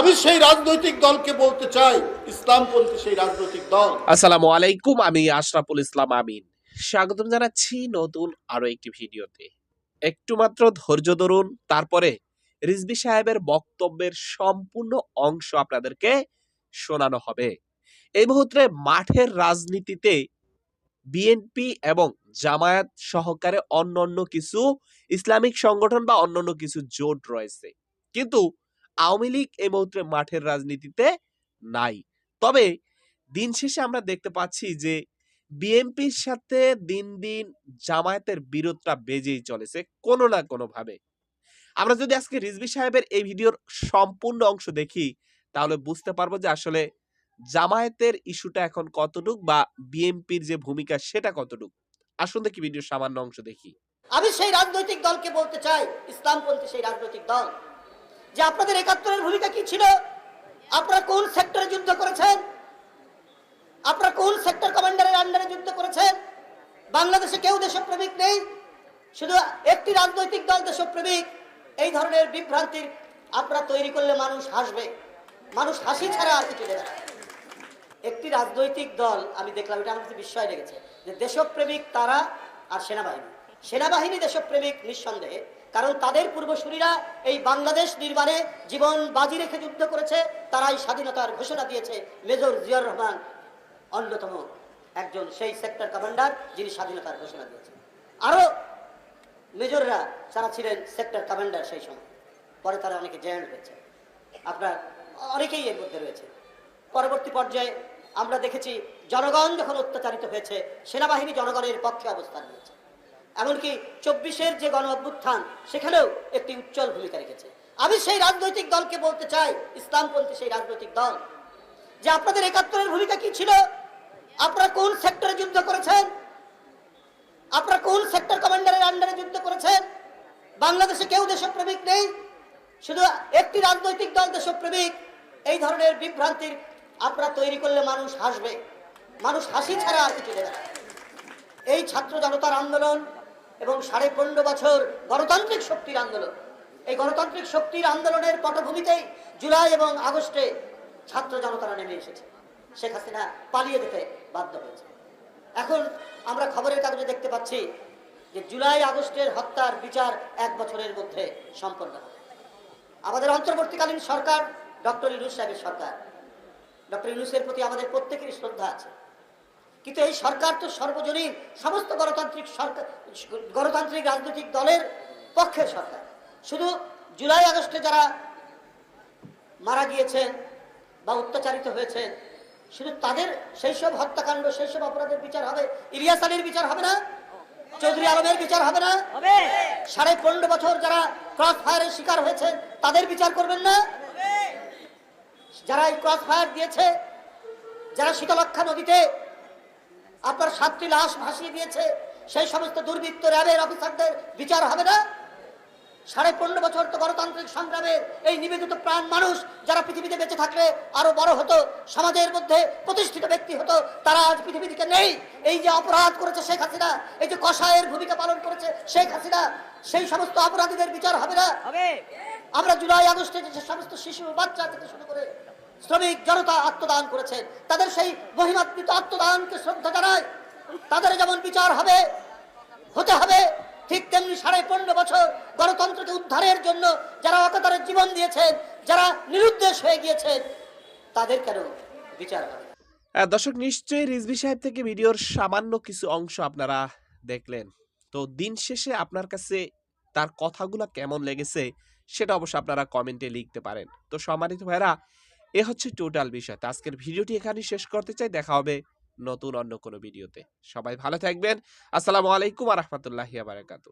আমি সেই রাজনৈতিক দলকে বলতে চাই সেই রাজনৈতিক দল। আসসালামু আলাইকুম, আমি আশরাফুল ইসলাম আমিন। স্বাগতম জানাচ্ছি নতুন আরও একটি ভিডিওতে। একটু মাত্র ধৈর্য ধরুন, তারপরে রিজবি সাহেবের বক্তব্যের সম্পূর্ণ অংশ আপনাদেরকে শোনানো হবে। এই মুহূর্তে মাঠের রাজনীতিতে বিএনপি এবং জামায়াত সহকারে অন্যান্য কিছু ইসলামিক সংগঠন বা অন্যান্য কিছু জোট রয়েছে। কিন্তু আওয়ামী লীগ এই মুহূর্তে মাঠের রাজনীতিতে নাই। তবে দিন শেষে আমরা দেখতে পাচ্ছি যে বিএনপির সাথে দিন দিন জামায়াতের বিরোধটা বেজেই চলেছে কোনো না কোনো ভাবে আমরা যদি আজকে রিজভি সাহেবের এই ভিডিওর সম্পূর্ণ অংশ দেখি, তাহলে বুঝতে পারব যে আসলে জামায়াতের ইস্যুটা এখন কতটুক বা বিএনপির যে ভূমিকা সেটা কতটুক। আসুন দেখি ভিডিওর সামান্য অংশ দেখি। আমি সেই রাজনৈতিক দলকে বলতে চাই, ইসলামপন্থী সেই রাজনৈতিক দল। যে আপনাদের একাত্তরের ভূমিকা কি ছিল? আপনারা কোন সেক্টরে যুদ্ধ করেছেন? আপনারা কোন সেক্টর কমান্ডারের আন্ডারে যুদ্ধ করেছেন? বাংলাদেশে কেউ দেশপ্রেমিক নেই। শুধু একটি রাজনৈতিক দল দেশপ্রেমিক। এই ধরনের বিভ্রান্তির আপনারা তৈরি করলে মানুষ হাসবে। মানুষ হাসি ছাড়া আর কিছু একটি রাজনৈতিক দল, আমি দেখলাম, এটা আমার বিস্ময় লেগেছে। যে দেশপ্রেমিক তারা আর সেনাবাহিনী। সেনাবাহিনী দেশপ্রেমিক নিঃসন্দেহে। কারণ তাদের পূর্বসূরীরা এই বাংলাদেশ নির্মাণে জীবন বাজি রেখে যুদ্ধ করেছে, তারাই স্বাধীনতার ঘোষণা দিয়েছে মেজর জিয়াউর রহমান, অন্যতম একজন সেই সেক্টর কমান্ডার যিনি স্বাধীনতার ঘোষণা দিয়েছেন। আরও মেজররা যারা ছিলেন সেক্টর কমান্ডার সেই সময়, পরে তারা অনেকে জয়েন্ট হয়েছে। আপনার অনেকেই এর মধ্যে রয়েছে। পরবর্তী পর্যায়ে আমরা দেখেছি জনগণ যখন অত্যাচারিত হয়েছে, সেনাবাহিনী জনগণের পক্ষে অবস্থান নিয়েছে। এমনকি চব্বিশের যে গণ অভ্যুত্থান, সেখানেও একটি উজ্জ্বল ভূমিকা রেখেছে। আমি সেই রাজনৈতিক দলকে বলতে চাই, ইসলামপন্থী সেই রাজনৈতিক দল, যে আপনাদের একাত্তরের ভূমিকা কি ছিল? আপনারা কোন সেক্টরে যুদ্ধ করেছেন? আপনারা কোন সেক্টর কমান্ডারের আন্ডারে যুদ্ধ করেছেন? বাংলাদেশে কেউ দেশপ্রেমিক নেই? শুধু একটি রাজনৈতিক দল দেশপ্রেমিক, এই ধরনের বিভ্রান্তির আপনারা তৈরি করলে মানুষ হাসবে। মানুষ হাসি ছাড়া আর কিছু দেবে এই ছাত্র জনতার আন্দোলন এবং সাড়ে পনেরো বছর গণতান্ত্রিক শক্তির আন্দোলন। এই গণতান্ত্রিক শক্তির আন্দোলনের পটভূমিতেই জুলাই এবং আগস্টে ছাত্র জনতারা নেমে এসেছে। শেখ হাসিনা পালিয়ে যেতে বাধ্য হয়েছে। এখন আমরা খবরের কাগজে দেখতে পাচ্ছি যে জুলাই আগস্টের হত্যার বিচার এক বছরের মধ্যে সম্পন্ন হবে। আমাদের অন্তর্বর্তীকালীন সরকার ডক্টর ইউনুস সাহেবের সরকার। ডক্টর ইউনুসের প্রতি আমাদের প্রত্যেকেরই শ্রদ্ধা আছে। কিন্তু এই সরকার তো সর্বজনীন সমস্ত গণতান্ত্রিক সরকার গণতান্ত্রিক রাজনৈতিক দলের পক্ষের সরকার। শুধু জুলাই আগস্টে যারা মারা গিয়েছেন বা অত্যাচারিত হয়েছেন শুধু তাদের সেই সব হত্যাকাণ্ড সেই সব অপরাধের বিচার হবে ইলিয়াস আলীর বিচার হবে না? চৌধুরী আলমের বিচার হবে না? সাড়ে পনেরো বছর যারা ক্রস ফায়ারের শিকার হয়েছে তাদের বিচার করবেন না? যারা এই ক্রস ফায়ার দিয়েছে যারা শীতলক্ষা নদীতে আপনার সাতটি লাশ ভাসিয়ে দিয়েছে। সেই সমস্ত দুর্বৃত্ত র্যাবের অফিসারদের বিচার হবে না? সাড়ে পনেরো বছর তো গণতান্ত্রিক সংগ্রামের এই নিবেদিত প্রাণ মানুষ যারা পৃথিবীতে বেঁচে থাকলে আরও বড় হতো সমাজের মধ্যে প্রতিষ্ঠিত ব্যক্তি হতো তারা আজ পৃথিবী থেকে নেই। এই যে অপরাধ করেছে শেখ হাসিনা এই যে কষায়ের ভূমিকা পালন করেছে শেখ হাসিনা সেই সমস্ত অপরাধীদের বিচার হবে না? আমরা জুলাই আগস্টে যে সমস্ত শিশু বাচ্চা থেকে শুরু করে শ্রমিক জনতা আত্মদান করেছেন। তাদের সেই মহিমাত্মিত আত্মদানকে শ্রদ্ধা জানায়। তাদের যেমন বিচার হবে, হতে হবে, ঠিক তেমনি সাড়ে পনেরো বছর গণতন্ত্রকে উদ্ধারের জন্য যারা অকাতারে জীবন দিয়েছেন, যারা নিরুদ্দেশ হয়ে গিয়েছেন, তাদের কেন বিচার হবে? দর্শক, নিশ্চয়ই রিজভি সাহেব থেকে ভিডিওর সামান্য কিছু অংশ আপনারা দেখলেন। তো দিন শেষে আপনার কাছে তার কথাগুলো কেমন লেগেছে, সেটা অবশ্য আপনারা কমেন্টে লিখতে পারেন। তো সম্মানিত ভাইরা এ হচ্ছে টোটাল বিষয়। তো আজকের ভিডিওটি এখানে শেষ করতে চাই। দেখা হবে নতুন অন্য কোনো ভিডিওতে। সবাই ভালো থাকবেন। আসসালামু আলাইকুম আ রহমতুল্লাহি বারাকাতু।